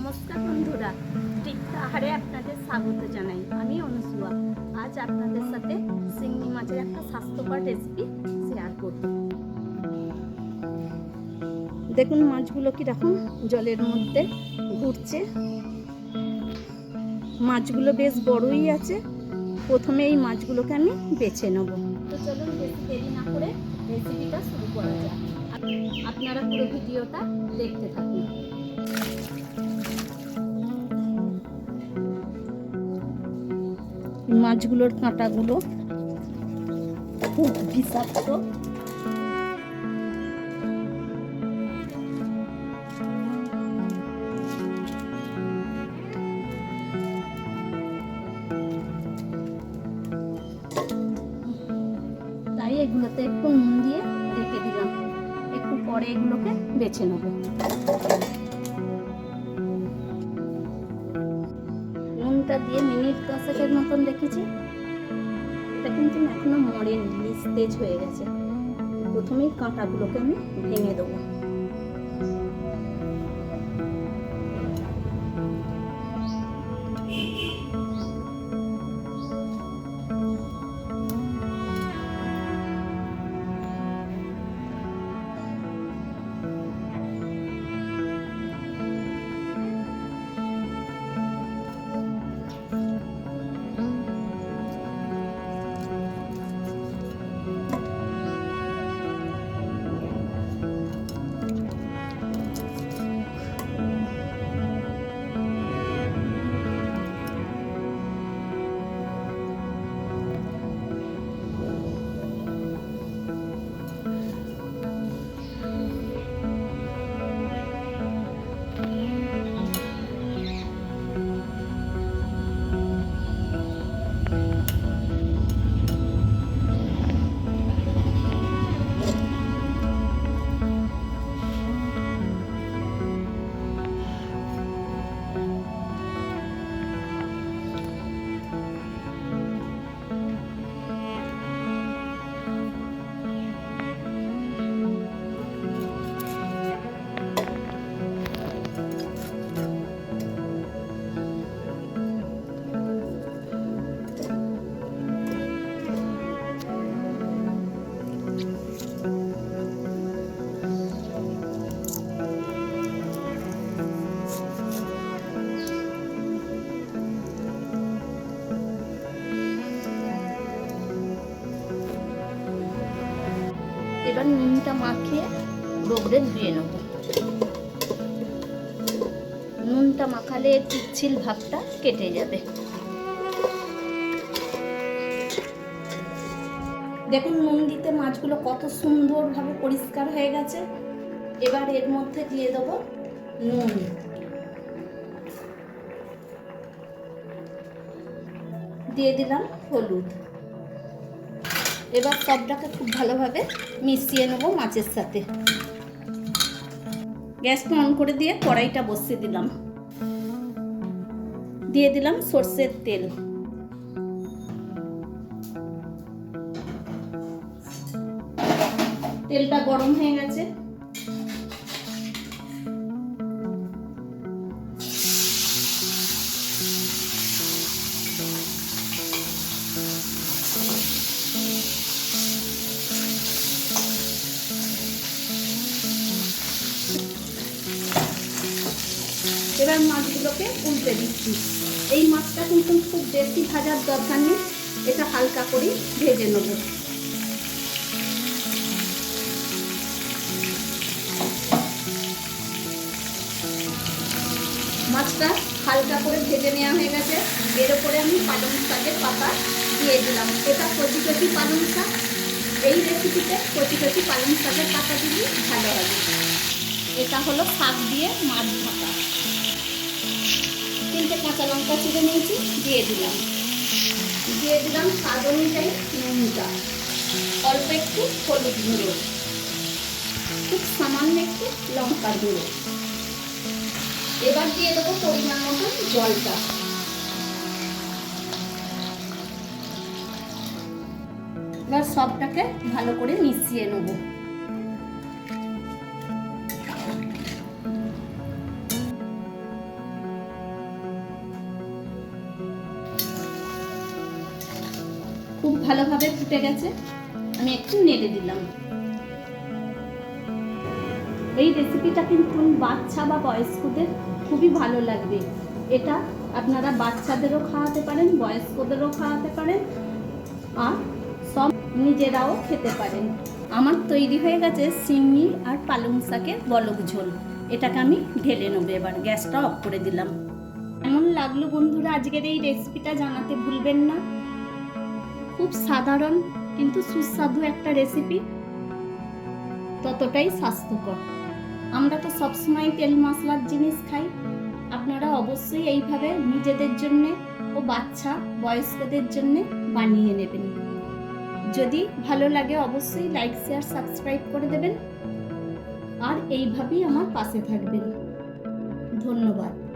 নমস্কার বন্ধুরা তৃপ্ত আহারে আপনাদের স্বাগত জানাই। আমি অনুসুয়া। আজ আপনাদের সাথে চিংড়ি মাছের একটা স্বাস্থ্যকর রেসিপি শেয়ার করব। দেখুন মাছগুলো কীরকম, জলের মধ্যে ঘুরছে। মাছগুলো বেশ বড়ই আছে। প্রথমে এই মাছগুলোকে আমি বেছে নেব। তো চলুন বেশি দেরি না করে রেসিপিটা শুরু করা যাক। আপনারা পুরো ভিডিওটা দেখতে থাকুন। মাছগুলোর কাঁটাগুলো খুব বিষাক্ত। তাই এগুলোতে একটু নুন দিয়ে রেখে দিলাম। একটু পরে এগুলোকে বেছে নেব। নুনটা দিয়ে মিনিট দশেকের মতন রেখেছি। এটা কিন্তু এখনও মরেনি নিস্তেজ হয়ে গেছে। প্রথমেই কাঁটাগুলোকে আমি ভেঙে দেবো। এবার নুনটা মাখিয়ে রোগড়ে ধুয়ে নেব। নুনটা মাখালে চিচ্ছিল ভাবটা কেটে যাবে। দেখুন, নুন দিতে মাছগুলো কত সুন্দরভাবে পরিষ্কার হয়ে গেছে। এবার এর মধ্যে দিয়ে দেবো নুন। দিয়ে দিলাম হলুদ। এবার সবটাকে খুব ভালোভাবে মিশিয়ে নেব মাছের সাথে। গ্যাসটা অন করে দিয়ে কড়াইটা বসিয়ে দিলাম। দিয়ে দিলাম সর্ষের তেল। তেলটা গরম হয়ে গেছে। এবার মাছগুলোকে উল্টে দিচ্ছি। এই মাছটা কিন্তু খুব বেশি ভাজার দরকার নেই, এটা হালকা করে ভেজে নেব। মাছটা হালকা করে ভেজে নেওয়া হয়ে গেছে। এর উপরে আমি পালং শাকের পাতা দিয়ে দিলাম। এটা কচি কচি পালং শাক। এই রেসিপিতে কচি কচি পালং শাকের পাতা দিলে ভালো হবে। এটা হলো শাক দিয়ে মাছ ভাপা কাঁচা লঙ্কা চিড়ে নিয়েছি, দিয়ে দিলাম। দিয়ে দিলাম স্বাদ অনুযায়ী নুনটা। অল্প একটু হলুদ গুঁড়ো। খুব সামান্য একটু লঙ্কা গুঁড়ো। এবার দিয়ে দেবো পরিমাণ মতন জলটা। এবার সবটাকে ভালো করে মিশিয়ে নেব। খুব ভালোভাবে ফুটে গেছে। আমি একটু নেড়ে দিলাম। এই রেসিপিটা কিন্তু বাচ্চা বা বয়স্কদের খুবই ভালো লাগবে। এটা আপনারা বাচ্চাদেরও খাওয়াতে পারেন, বয়স্কদেরও খাওয়াতে পারেন, আর সব নিজেরাও খেতে পারেন। আমার তৈরি হয়ে গেছে সিঙ্গি আর পালং শাকের বলক ঝোল। এটাকে আমি ঢেলে নেব এবার, গ্যাসটা অফ করে দিলাম। এমন লাগল বন্ধুরা আজকের এই রেসিপিটা জানাতে ভুলবেন না। খুব সাধারণ কিন্তু সুস্বাদু একটা রেসিপি ততটাই স্বাস্থ্যকর। আমরা তো সবসময় তেল মশলার জিনিস খাই। আপনারা অবশ্যই এইভাবে নিজেদের জন্য ও বাচ্চা, বয়স্কদের জন্য বানিয়ে নেবেন। যদি ভালো লাগে অবশ্যই লাইক শেয়ার সাবস্ক্রাইব করে দেবেন। আর এইভাবেই আমার পাশে থাকবেন। ধন্যবাদ।